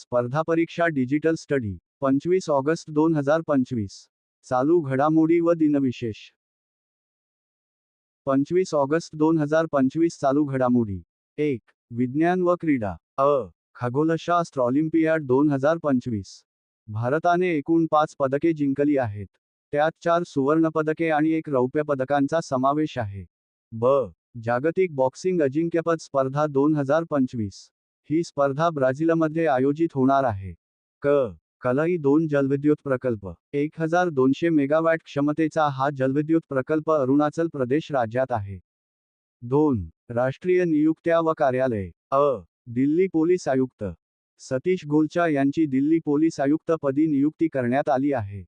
स्पर्धा परीक्षा digital study पंचवीस ऑगस्ट दोन हजार पंचवीस. चालू घडामोडी व दिनविशेष. पंचवीस ऑगस्ट दोन हजार पंचवीस चालू घडामोडी. एक विज्ञान व क्रीडा. अ खगोलशास्त्र ऑलिम्पियाड दोन हजार पंचवीस. भारताने एकूण पाच पदके जिंकली आहेत. त्यात चार सुवर्णपदके आणि एक रौप्य पदकांचा समावेश आहे. ब जागतिक बॉक्सिंग अजिंक्यपद स्पर्धा दोन हजार पंचवीस. ही स्पर्धा ब्राझीलमध्ये आयोजित होणार आहे. क. कलई दोन जलविद्युत प्रकल्प. एक हजार दोनशे मेगावॅट क्षमतेचा हा जलविद्युत प्रकल्प अरुणाचल प्रदेश राज्यात आहे. दोन. राष्ट्रीय नियुक्त्या व कार्यालय. अ. दिल्ली पोलीस आयुक्त. सतीश गोलचा यांची दिल्ली पोलीस आयुक्त पदी नियुक्ती करण्यात आली आहे.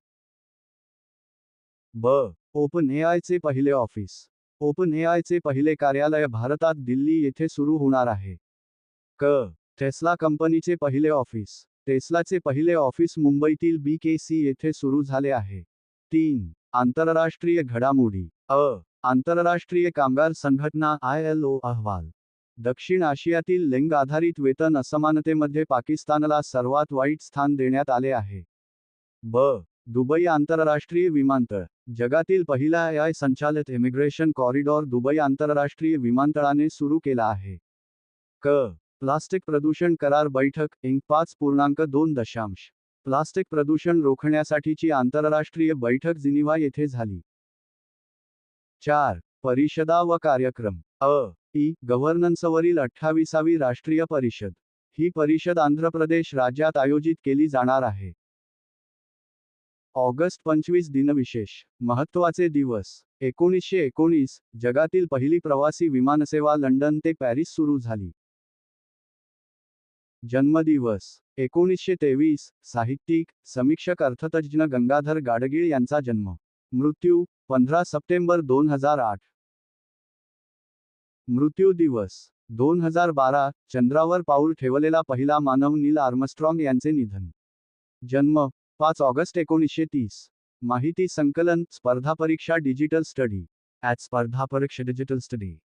ब. ओपन एआयचे पहिले ऑफिस. ओपन एआयचे पहिले कार्यालय भारतात दिल्ली येथे सुरू होणार आहे. क. टेस्ला कंपनीचे पहिले ऑफिस. टेस्लाचे पहिले ऑफिस मुंबईतील बी के सी येथे सुरू झाले आहे. तीन. आंतरराष्ट्रीय घडामोडी. अ. आंतरराष्ट्रीय कामगार संघटना आय एल ओ अहवाल. दक्षिण आशियातील लिंग आधारित वेतन असमानतेमध्ये पाकिस्तानला सर्वात वाईट स्थान देण्यात आले आहे. ब. दुबई आंतरराष्ट्रीय विमानतळ. जगातील पहिला आय संचालित इमिग्रेशन कॉरिडॉर दुबई आंतरराष्ट्रीय विमानतळाने सुरू केला आहे. क. प्लास्टिक प्रदूषण करार बैठक इंग पाच पूर्णांक दोन दशांश. प्लास्टिक प्रदूषण रोखण्यासाठीची आंतरराष्ट्रीय बैठक जिनिव्हा येथे झाली. चार. परिषदा व कार्यक्रम. अ. ई. गव्हर्नन्सवरील अठ्ठावीसावी राष्ट्रीय परिषद. ही परिषद आंध्र प्रदेश राज्यात आयोजित केली जाणार आहे. ऑगस्ट पंचवीस दिनविशेष. महत्त्वाचे दिवस. एकोणीसशे एकोणीस जगातील पहिली प्रवासी विमानसेवा लंडन ते पॅरिस सुरू झाली. जन्मदिवस एकोणीसशे तेवीस साहित्यिक समीक्षक अर्थतज्ज्ञ गंगाधर गाडगीळ यांचा जन्म. मृत्यू पंधरा सप्टेंबर दोन हजार आठ. मृत्यू दिवस दोन हजार बारा चंद्रावर पाऊल ठेवलेला पहिला मानव नील आर्मस्ट्रॉंग यांचे निधन. जन्म पाच ऑगस्ट एकोणीसशे तीस. माहिती संकलन स्पर्धा परीक्षा डिजिटल स्टडी. ॲट स्पर्धा परीक्षा डिजिटल स्टडी.